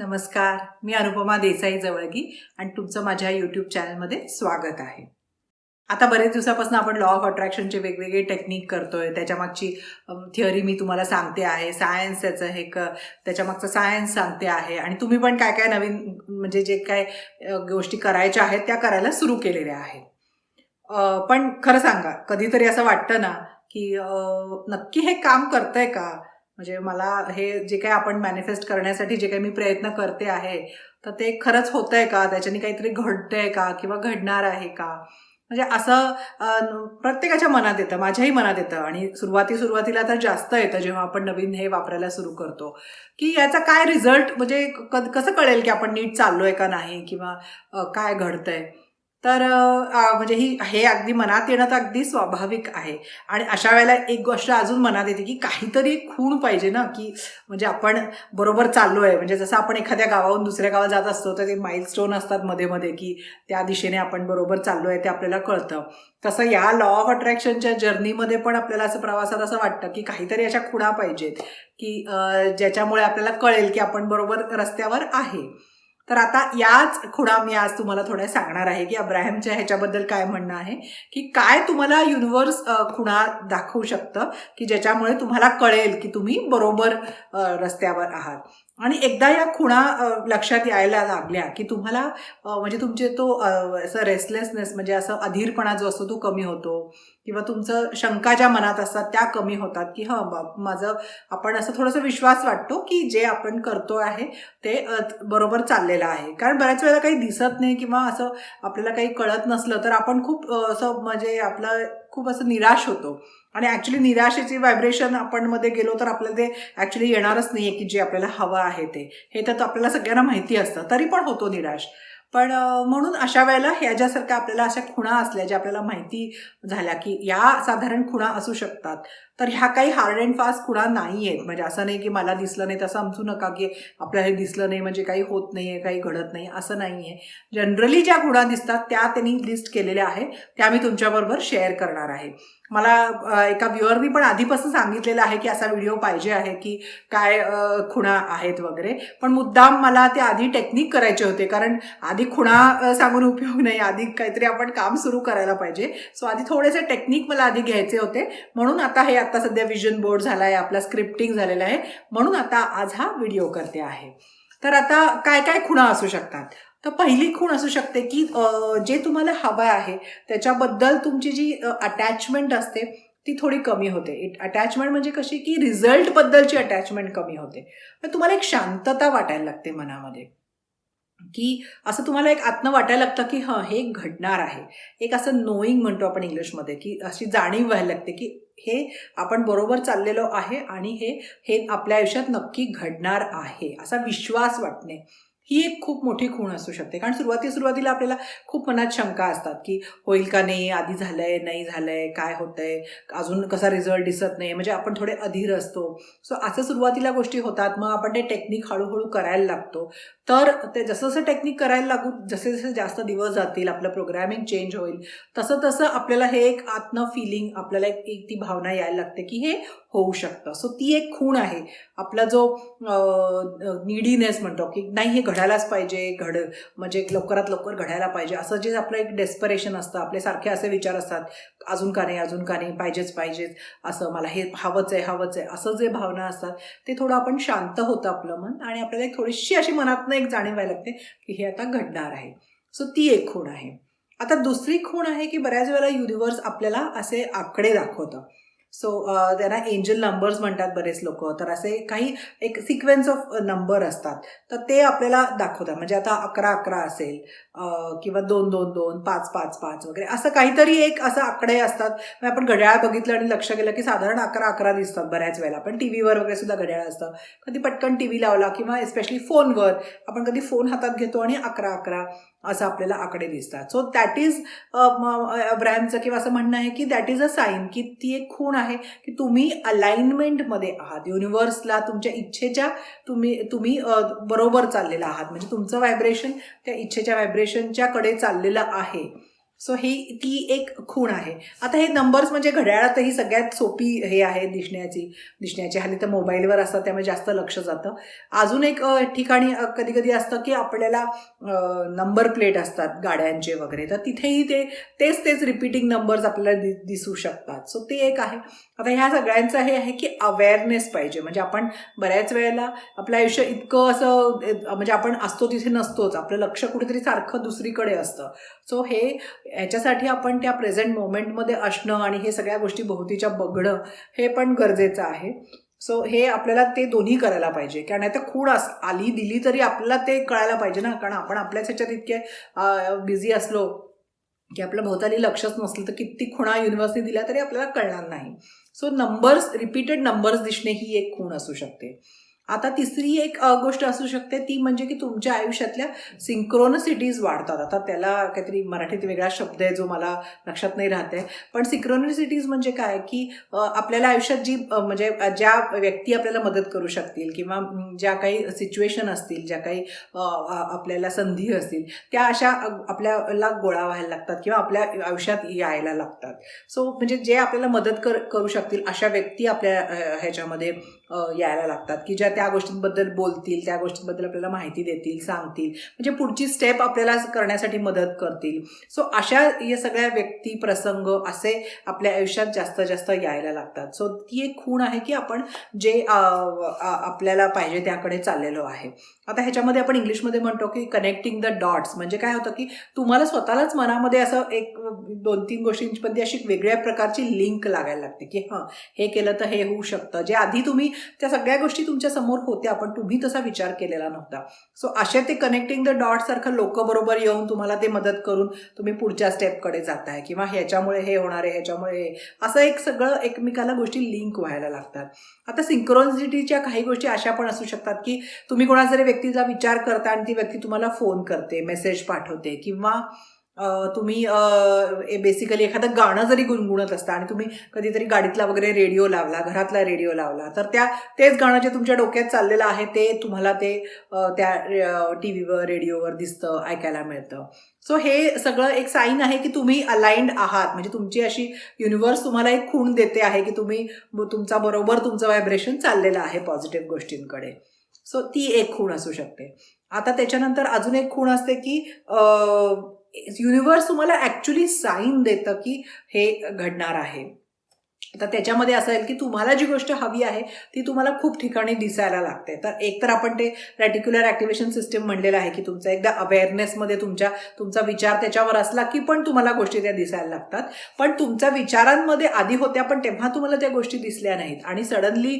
नमस्कार मी अनुपमा देसाई जवळगी आणि तुमचं माझ्या यूट्यूब चॅनलमध्ये स्वागत आहे. आता बरेच दिवसापासून आपण लॉ ऑफ अट्रॅक्शनचे वेगवेगळे टेक्निक करतोय. त्याच्यामागची थिअरी मी तुम्हाला सांगते आहे. सायन्स त्याचं हे क त्याच्यामागचं सायन्स सांगते आहे. आणि तुम्ही पण काय काय नवीन म्हणजे जे काय गोष्टी करायच्या आहेत त्या करायला सुरू केलेल्या आहेत. पण खरं सांगा कधीतरी असं वाटतं ना की नक्की हे काम करतंय का? म्हणजे मला हे जे काही आपण मॅनिफेस्ट करण्यासाठी जे काही मी प्रयत्न करते आहे तर ते खरंच होतंय का? त्याच्याने काहीतरी घडतंय का? किंवा घडणार आहे का? म्हणजे असं प्रत्येकाच्या मनात येतं माझ्याही मनात येतं. आणि सुरुवाती सुरुवातीला तर जास्त येतं जेव्हा आपण नवीन हे वापरायला सुरू करतो. की याचा काय रिझल्ट म्हणजे क- कसं कळेल की आपण नीट चाललो आहे का नाही? किंवा काय घडतंय? तर म्हणजे ही हे अगदी मनात येणं तर अगदी स्वाभाविक आहे. आणि अशा वेळेला एक गोष्ट अजून मनात येते की काहीतरी खूण पाहिजे ना की म्हणजे आपण बरोबर चाललो आहे म्हणजे जसं आपण एखाद्या गावाहून दुसऱ्या गावात जात असतो तर ते माइलस्टोन असतात मध्ये मध्ये की त्या दिशेने आपण बरोबर चाललो आहे ते आपल्याला कळतं. तसं या लॉ ऑफ अट्रॅक्शनच्या जर्नीमध्ये पण आपल्याला असं प्रवासात असं वाटतं की काहीतरी अशा खुणा पाहिजेत की ज्याच्यामुळे आपल्याला कळेल की आपण बरोबर रस्त्यावर आहे. तर आता याच खुणा मी आज तुम्हाला थोड्या सांगणार आहे की अब्राहमच्या ह्याच्याबद्दल काय म्हणणं आहे की काय तुम्हाला युनिव्हर्स खुणा दाखवू शकतं की ज्याच्यामुळे तुम्हाला कळेल की तुम्ही बरोबर रस्त्यावर आहात. आणि एकदा या खुणा लक्षात यायला लागल्या की तुम्हाला म्हणजे तुमचे तो असं रेस्टलेसनेस म्हणजे असं अधीरपणा जो असतो तो कमी होतो. किंवा तुमचं शंका ज्या मनात असतात त्या कमी होतात की हं बा माझं आपण असं थोडंसं विश्वास वाटतो की जे आपण करतो आहे ते बरोबर चाललेलं आहे. कारण बऱ्याच वेळेला काही दिसत नाही किंवा असं आपल्याला काही कळत नसलं तर आपण खूप असं म्हणजे आपलं खूप असं निराश होतो. आणि ॲक्च्युली निराशेची व्हायब्रेशन आपण मध्ये गेलो तर आपल्याला ते ॲक्च्युली येणारच नाही आहे की जे आपल्याला हवं आहे ते. हे तर आपल्याला सगळ्यांना माहिती असतं. तरी पण होतो निराश. पण म्हणून अशा वेळेला ह्याच्यासारख्या आपल्याला अशा खुणा असल्या ज्या आपल्याला माहिती झाल्या की या साधारण खुणा असू शकतात तर ह्या काही हार्ड अँड फास्ट खुणा नाही आहेत म्हणजे असं नाही की मला दिसलं नाही तसं समजू नका की आपल्याला हे दिसलं नाही म्हणजे काही होत नाही आहे काही घडत नाही असं नाही आहे जनरली ज्या खुणा दिसतात त्या त्यांनी लिस्ट केलेल्या आहे त्या मी तुमच्याबरोबर शेअर करणार आहे. मला एका व्ह्युअरनी पण आधीपासून सांगितलेलं आहे की असा व्हिडिओ पाहिजे आहे की काय खुणा आहेत वगैरे. पण मुद्दाम मला ते आधी टेक्निक करायचे होते कारण आधी खुणा सांगून उपयोग नाही. आधी काहीतरी आपण काम सुरू करायला पाहिजे. सो आधी थोडेसे टेक्निक मला आधी घ्यायचे होते. म्हणून आता हे आता सध्या विजन बोर्ड झाला आहे आपला स्क्रिप्टिंग झालेलं आहे. म्हणून आता आज हा व्हिडिओ करते आहे. तर आता काय काय खुणा असू शकतात? तर पहिली खूण असू शकते की जे तुम्हाला हवं आहे त्याच्याबद्दल तुमची जी अटॅचमेंट असते ती थोडी कमी होते. इट अटॅचमेंट म्हणजे कशी की रिझल्टबद्दलची अटॅचमेंट कमी होते. तुम्हाला एक शांतता वाटायला लागते मनामध्ये. की असं तुम्हाला एक आत्म वाटायला लागतं की हां हे घडणार आहे. एक असं नोईंग म्हणतो आपण इंग्लिशमध्ये की अशी जाणीव व्हायला लागते की हे आपण बरोबर चाललेलो आहे आणि हे हे आपल्या आयुष्यात नक्की घडणार आहे असा विश्वास वाटणे. ही एक खूप मोठी खूण असू शकते. कारण सुरुवाती सुरुवातीला आपल्याला खूप मनात शंका असतात की होईल का नाही? आधी झालंय नाही झालंय? काय होतंय? अजून कसा रिझल्ट दिसत नाही? म्हणजे आपण थोडे अधीर असतो. सो असं सुरुवातीला गोष्टी होतात. मग आपण ते टेक्निक हळूहळू करायला लागतो. तर ते जसं जसं टेक्निक करायला लागू जसे जसे जास्त दिवस जातील आपलं प्रोग्रॅमिंग चेंज होईल तसं तसं आपल्याला हे एक आत्म फिलिंग आपल्याला एक एक ती भावना यायला लागते की हे होऊ शकतं. सो ती एक खूण आहे. आपला जो निडीनेस म्हणतो की नाही हे घडायलाच पाहिजे घड म्हणजे लवकरात लवकर घडायला पाहिजे. असं जे आपलं एक डेस्परेशन असतं आपले सारखे असे विचार असतात अजून का नाही अजून का नाही पाहिजेच पाहिजेच असं मला हे हवंच आहे हवंच आहे असं जे भावना असतात ते थोडं आपण शांत होतं आपलं मन आणि आपल्याला एक थोडीशी अशी मनातनं एक जाणीव व्हायला लागते की हे आता घडणार आहे. सो ती एक खूण आहे. आता दुसरी खूण आहे की बऱ्याच वेळेला युनिवर्स आपल्याला असे आकडे दाखवतं. सो uh, त्यांना एंजल नंबर्स म्हणतात बरेच लोक. तर असे काही एक सिक्वेन्स ऑफ नंबर असतात. तर ते आपल्याला दाखवतात. म्हणजे आता अकरा अकरा असेल किंवा दोन दोन दोन पाच पाच पाच वगैरे. असं काहीतरी एक असं आकडे असतात. मग आपण घड्याळ बघितलं आणि लक्ष गेलं की साधारण अकरा अकरा दिसतात बऱ्याच वेळेला. पण टी व्हीवर वगैरे सुद्धा घड्याळ असतं. कधी पटकन टी व्ही लावला किंवा एस्पेशली फोनवर आपण कधी फोन हातात घेतो आणि अकरा अकरा असं आपल्याला आकडे दिसतात. सो दॅट इज अब्राहमचं किंवा असं म्हणणं आहे की दॅट इज अ साईन की ती एक खूण आहे की तुम्ही अलाइनमेंटमध्ये आहात. युनिव्हर्सला तुमच्या इच्छेच्या तुम्ही तुम्ही बरोबर चाललेला आहात. म्हणजे तुमचं व्हायब्रेशन त्या इच्छेच्या व्हायब्रेशनच्या कडे चाललेलं आहे. सो ही ती एक खूण आहे. आता हे नंबर्स म्हणजे घड्याळातही सगळ्यात सोपी हे आहे दिसण्याची. दिसण्याची हल्ली तर मोबाईलवर असतात त्यामुळे जास्त लक्ष जातं. अजून एक ठिकाणी कधी कधी असतं की आपल्याला नंबर प्लेट असतात गाड्यांचे वगैरे. तर तिथेही ते तेच तेच रिपीटिंग नंबर्स आपल्याला दि दिसू शकतात. सो ते एक आहे. आता ह्या सगळ्यांचं हे आहे की अवेअरनेस पाहिजे. म्हणजे आपण बऱ्याच वेळेला आपलं आयुष्य इतकं असं म्हणजे आपण असतो तिथे नसतोच. आपलं लक्ष कुठेतरी सारखं दुसरीकडे असतं. सो हे याच्यासाठी आपण त्या प्रेझेंट मोमेंटमध्ये असणं आणि हे सगळ्या गोष्टी भोवतीच्या बघणं हे पण गरजेचं आहे. सो हे आपल्याला ते दोन्ही करायला पाहिजे. कारण आता खूण अस आली दिली तरी आपल्याला ते कळायला पाहिजे ना. कारण आपण आपल्याच ह्याच्यात इतके बिझी असलो की आपल्या भोवताली लक्षच नसलं तर किती खुणा युनिव्हर्सिटी दिल्या तरी आपल्याला कळणार नाही. सो नंबर्स रिपीटेड नंबर्स दिसणे ही एक खूण असू शकते. आता तिसरी एक गोष्ट असू शकते ती म्हणजे की तुमच्या आयुष्यातल्या सिंक्रोनसिटीज वाढतात. आता त्याला काहीतरी मराठीत वेगळा शब्द आहे जो मला लक्षात नाही राहत आहे. पण सिंक्रोनसिटीज म्हणजे काय? की आपल्याला आयुष्यात जी म्हणजे ज्या व्यक्ती आपल्याला मदत करू शकतील किंवा ज्या काही सिच्युएशन असतील ज्या काही आपल्याला संधी असतील त्या अशा आपल्याला गोळा व्हायला लागतात किंवा आपल्या आयुष्यात यायला लागतात. सो म्हणजे जे आपल्याला मदत कर करू शकतील अशा व्यक्ती आपल्या ह्याच्यामध्ये यायला लागतात की ज्या त्या गोष्टींबद्दल बोलतील त्या गोष्टींबद्दल आपल्याला माहिती देतील सांगतील. म्हणजे पुढची स्टेप आपल्याला करण्यासाठी मदत करतील. सो अशा या सगळ्या व्यक्ती प्रसंग असे आपल्या आयुष्यात जास्त जास्त यायला लागतात. सो ती एक खूण आहे की आपण जे आपल्याला पाहिजे त्याकडे चाललेलो आहे. आता ह्याच्यामध्ये आपण इंग्लिशमध्ये म्हणतो की कनेक्टिंग द डॉट्स म्हणजे काय होतं की तुम्हाला स्वतःलाच मनामध्ये असं एक दोन तीन गोष्टींमध्ये अशी वेगळ्या प्रकारची लिंक लागायला लागते की हां हे केलं तर हे होऊ शकतं. जे आधी तुम्ही त्या सगळ्या गोष्टी तुमच्या समोर होत्या पण तुम्ही तसा विचार केलेला नव्हता. सो असे ते कनेक्टिंग द डॉट सारखं लोक बरोबर येऊन तुम्हाला ते मदत करून तुम्ही पुढच्या स्टेपकडे जाताय किंवा ह्याच्यामुळे हे होणार आहे ह्याच्यामुळे हे. असं एक सगळं एकमेकाला गोष्टी लिंक व्हायला लागतात. आता सिंक्रोनिसिटीच्या काही गोष्टी अशा पण असू शकतात की तुम्ही कोणाचा जरी व्यक्तीचा विचार करता आणि ती व्यक्ती तुम्हाला फोन करते मेसेज पाठवते किंवा तुम्ही बेसिकली एखादं गाणं जरी गुणगुणत असता आणि तुम्ही कधीतरी गाडीतला वगैरे रेडिओ लावला घरातला रेडिओ लावला तर त्या तेच गाणं जे तुमच्या डोक्यात चाललेलं आहे ते तुम्हाला ते त्या टी व्हीवर रेडिओवर दिसतं ऐकायला मिळतं. सो हे सगळं एक साईन आहे की तुम्ही अलाइंड आहात. म्हणजे तुमची अशी युनिवर्स तुम्हाला एक खूण देते आहे की तुम्ही तुमचा बरोबर तुमचं व्हायब्रेशन चाललेलं आहे पॉझिटिव्ह गोष्टींकडे. सो ती एक खूण असू शकते. आता त्याच्यानंतर अजून एक खूण असते की युनिव्हर्स तुम्हाला ॲक्च्युली साईन देतं की हे घडणार आहे. तर त्याच्यामध्ये असं आहे की तुम्हाला जी गोष्ट हवी आहे ती तुम्हाला खूप ठिकाणी दिसायला लागते. तर एक तर आपण ते रेटिक्युलर ॲक्टिव्हेशन सिस्टीम म्हणलेलं आहे की तुमचा एकदा अवेअरनेसमध्ये तुमच्या तुमचा विचार त्याच्यावर असला की पण तुम्हाला गोष्टी त्या दिसायला लागतात. पण तुमच्या विचारांमध्ये आधी होत्या पण तेव्हा तुम्हाला त्या गोष्टी दिसल्या नाहीत. आणि सडनली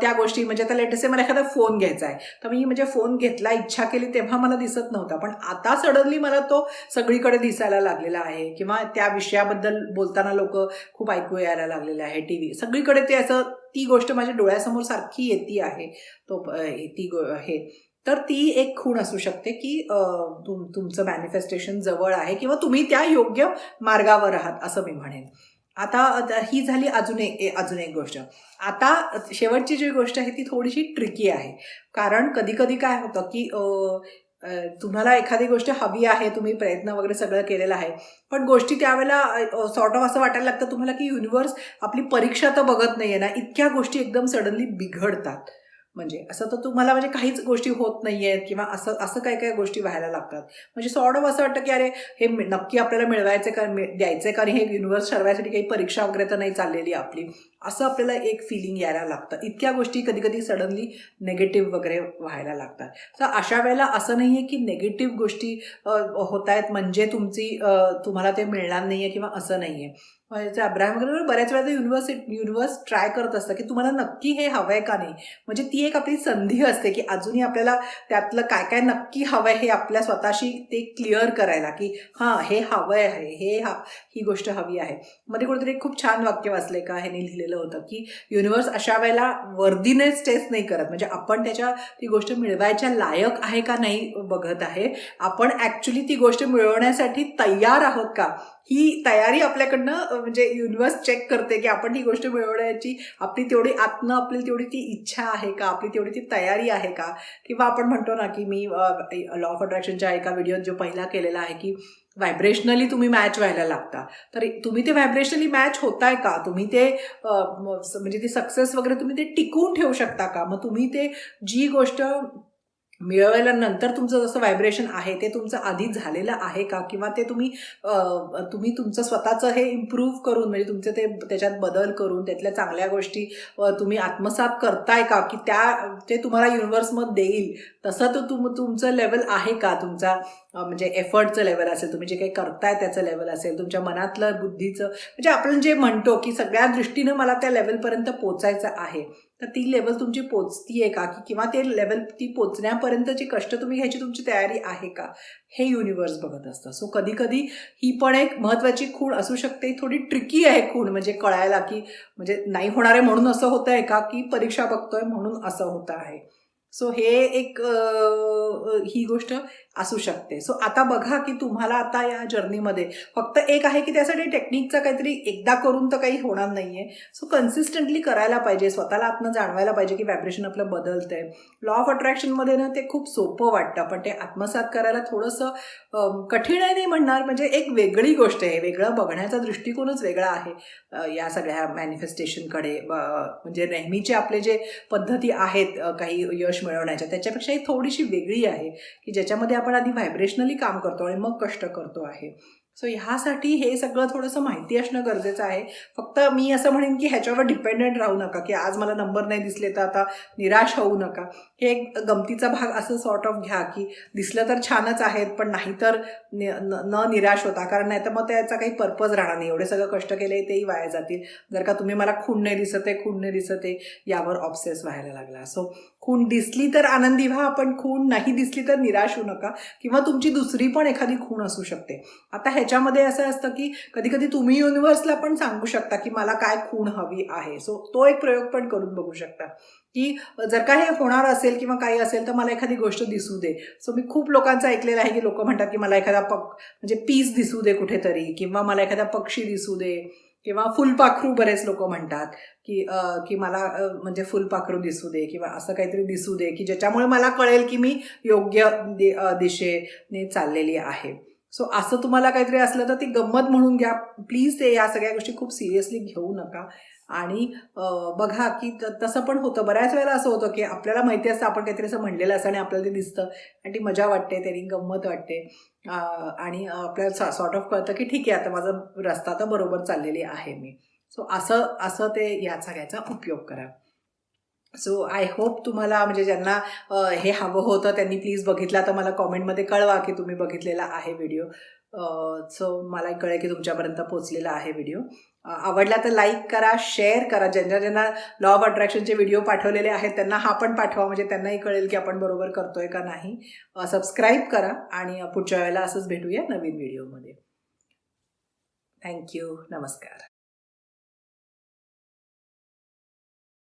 त्या गोष्टी. म्हणजे आता लेटेस्ट मला एखादा फोन घ्यायचा आहे. तर मी म्हणजे फोन घेतला इच्छा केली तेव्हा मला दिसत नव्हता. पण आता सडनली मला तो सगळीकडे दिसायला लागलेला आहे. किंवा त्या विषयाबद्दल बोलताना लोक खूप ऐकू यायला लागलेले आहे टी व्ही सगळीकडे ते असं ती गोष्ट माझ्या डोळ्यासमोर सारखी येते आहे. तो ती गो हे. तर ती एक खूण असू शकते की तुम तुमचं मॅनिफेस्टेशन जवळ आहे किंवा तुम्ही त्या योग्य मार्गावर आहात असं मी म्हणेन. आता ही झाली अजून एक ए- अजून एक गोष्ट. आता शेवटची जी गोष्ट आहे ती थोडीशी ट्रिकी आहे. कारण कधी कधी काय होतं की तुम्हाला एखादी गोष्ट हवी आहे तुम्ही प्रयत्न वगैरे सगळं केलेलं आहे पण गोष्टी त्यावेळेला सॉर्ट ऑफ असं वाटायला लागतं तुम्हाला की युनिव्हर्स आपली परीक्षा तर बघत नाहीये ना इतक्या गोष्टी एकदम सडनली बिघडतात. म्हणजे असं तर तुम्हाला म्हणजे काहीच गोष्टी होत नाही आहेत किंवा असं असं काय काय गोष्टी व्हायला लागतात. म्हणजे सॉर्ट ऑफ असं वाटतं की अरे हे नक्की आपल्याला मिळवायचं का द्यायचं का? आणि हे युनिव्हर्स ठरवायसाठी काही परीक्षा वगैरे तर नाही चाललेली आपली. असं आपल्याला एक फिलिंग यायला लागतं. इतक्या गोष्टी कधी कधी सडनली नेगेटिव्ह वगैरे व्हायला लागतात. तर अशा वेळेला असं नाही आहे की नेगेटिव्ह गोष्टी होत आहेत म्हणजे तुमची तुम्हाला ते मिळणार नाही आहे किंवा असं नाही आहे म्हणजे अब्राहम वगैरे बऱ्याच वेळा युनिव्हर्स युनिव्हर्स ट्राय करत असतं की तुम्हाला नक्की हे हवं आहे का नाही? म्हणजे ती एक आपली संधी असते की अजूनही आपल्याला त्यातलं काय काय नक्की हवं आहे हे आपल्या स्वतःशी ते क्लिअर करायला की हां हे हवं आहे हे हा ही गोष्ट हवी आहे. मध्ये कुठेतरी खूप छान वाक्य वाचले का ह्याने लिहिलेलं? होतं की युनिव्हर्स अशा वेळेला वर्दीनेच टेस्ट नाही करत. म्हणजे आपण त्याच्या ती गोष्ट मिळवायच्या लायक आहे का नाही बघत आहे. आपण ॲक्च्युली ती गोष्ट मिळवण्यासाठी तयार आहोत का? ही तयारी आपल्याकडनं म्हणजे युनिव्हर्स चेक करते की आपण ही गोष्ट मिळवण्याची आपली तेवढी आत्म आपली तेवढी ती इच्छा आहे का? आपली तेवढी ती तयारी आहे का? किंवा आपण म्हणतो ना की मी लॉ ऑफ अट्रॅक्शनच्या एका व्हिडिओत जो पहिला केलेला आहे की व्हायब्रेशनली तुम्ही मॅच व्हायला लागता. तर तुम्ही ते व्हायब्रेशनली मॅच होताय का? तुम्ही ते म्हणजे ती सक्सेस वगैरे तुम्ही ते टिकवून ठेवू शकता का? मग तुम्ही ते जी गोष्ट मिळवल्यानंतर तुमचं जसं व्हायब्रेशन आहे ते तुमचं आधी झालेलं आहे का? किंवा ते तुम्ही तुम्ही तुमचं स्वतःचं हे इम्प्रूव्ह करून म्हणजे तुमचं ते त्याच्यात बदल करून त्यातल्या चांगल्या गोष्टी तुम्ही आत्मसात करताय का? की त्या ते तुम्हाला युनिव्हर्समध्ये देईल. तसं तो तुम तुमचं लेवल आहे का? तुमचा म्हणजे एफर्टचं लेवल असेल तुम्ही जे काही करताय त्याचं लेवल असेल तुमच्या मनातलं बुद्धीचं म्हणजे आपण जे म्हणतो की सगळ्या दृष्टीनं मला त्या लेवलपर्यंत पोचायचं आहे. तर ती लेवल तुमची पोचतीये का? की किंवा ते लेवल ती पोचण्यापर्यंतची कष्ट तुम्ही घ्यायची तुमची तयारी आहे का? हे युनिव्हर्स बघत असतं. सो कधी कधी ही पण एक महत्त्वाची खूण असू शकते. थोडी ट्रिकी आहे खूण म्हणजे कळायला की म्हणजे नाही होणार आहे म्हणून असं होतं आहे का? की परीक्षा बघतोय म्हणून असं होतं आहे. सो हे एक ही गोष्ट असू शकते. सो आता बघा की तुम्हाला आता या जर्नीमध्ये फक्त एक आहे की त्यासाठी टेक्निकचा काहीतरी एकदा करून तर काही होणार नाही आहे सो कन्सिस्टंटली करायला पाहिजे. स्वतःला आतनं जाणवायला पाहिजे की व्हायब्रेशन आपलं बदलतंय. लॉ ऑफ अट्रॅक्शनमध्ये ना ते खूप सोपं वाटतं. पण ते आत्मसात करायला थोडंसं कठीण आहे नाही म्हणणार. म्हणजे एक वेगळी गोष्ट आहे. वेगळं बघण्याचा दृष्टिकोनच वेगळा आहे. या सगळ्या मॅनिफेस्टेशनकडे म्हणजे नेहमीचे आपले जे पद्धती आहेत काही यश मिळवण्याच्या त्याच्यापेक्षा ही थोडीशी वेगळी आहे की ज्याच्यामध्ये आपण आधी व्हायब्रेशनली काम करतो आणि मग कष्ट करतो आहे. सो ह्यासाठी हे सगळं थोडंसं माहिती असणं गरजेचं आहे. फक्त मी असं म्हणेन की ह्याच्यावर डिपेंडेंट राहू नका की आज मला नंबर नाही दिसले तर आता निराश होऊ नका. हे एक गमतीचा भाग असं सॉर्ट ऑफ घ्या की दिसलं तर छानच आहेत पण नाहीतर न निराश होता. कारण नाही तर मग त्याचा काही पर्पज राहणार नाही. एवढे सगळं कष्ट केले तेही वाया जातील. जर का तुम्ही मला खूण नाही दिसत आहे खूण नाही दिसत आहे यावर ऑब्सेस व्हायला लागला. सो खूण दिसली तर आनंदी व्हा पण खूण नाही दिसली तर निराश होऊ नका किंवा तुमची दुसरी पण एखादी खूण असू शकते. आता ह्याच्यामध्ये असं असतं की कधी कधी तुम्ही युनिव्हर्सला पण सांगू शकता की मला काय खूण हवी आहे. सो तो एक प्रयोग पण करून बघू शकता. की जर का हे होणार असेल किंवा काही असेल तर मला एखादी गोष्ट दिसू दे. सो मी खूप लोकांचं ऐकलेलं आहे की लोक म्हणतात की मला एखादा पक म्हणजे पीस दिसू दे कुठेतरी किंवा मला एखादा पक्षी दिसू दे. किंवा फुलपाखरू बरेच लोक म्हणतात की की मला म्हणजे फुलपाखरू दिसू दे किंवा असं काहीतरी दिसू दे की ज्याच्यामुळे मला कळेल की मी योग्य दि- दिशेने चाललेली आहे. सो असं तुम्हाला काहीतरी असलं तर ती गंमत म्हणून घ्या. प्लीज ते या सगळ्या गोष्टी खूप सिरियसली घेऊ नका. आणि बघा की त- तसं पण होतं. बऱ्याच वेळेला असं होतं की आपल्याला माहिती असतं आपण काहीतरी असं म्हणलेलं असं आणि आपल्याला ते दिसतं आणि ती मजा वाटते त्यांनी गंमत वाटते. आणि आपल्याला सॉर्ट ऑफ कळतं की ठीक आहे आता माझा रस्ता तर बरोबर चाललेली आहे मी. सो असं असं ते या सगळ्याचा उपयोग करा. सो आय होप तुम्हाला म्हणजे ज्यांना हे हवं होतं त्यांनी प्लीज बघितला. तर मला कॉमेंटमध्ये कळवा की तुम्ही बघितलेला आहे व्हिडिओ सो मला कळेल की तुमच्यापर्यंत पोचलेला आहे व्हिडिओ आवडला तर लाईक करा शेअर करा. ज्यांना ज्यांना लॉ ऑफ अट्रॅक्शनचे व्हिडिओ पाठवलेले आहेत त्यांना हा पण पाठवा. म्हणजे त्यांनाही कळेल की आपण बरोबर करतोय का नाही. सबस्क्राईब करा आणि पुढच्या वेळेला असंच भेटूया नवीन व्हिडिओमध्ये थँक्यू नमस्कार.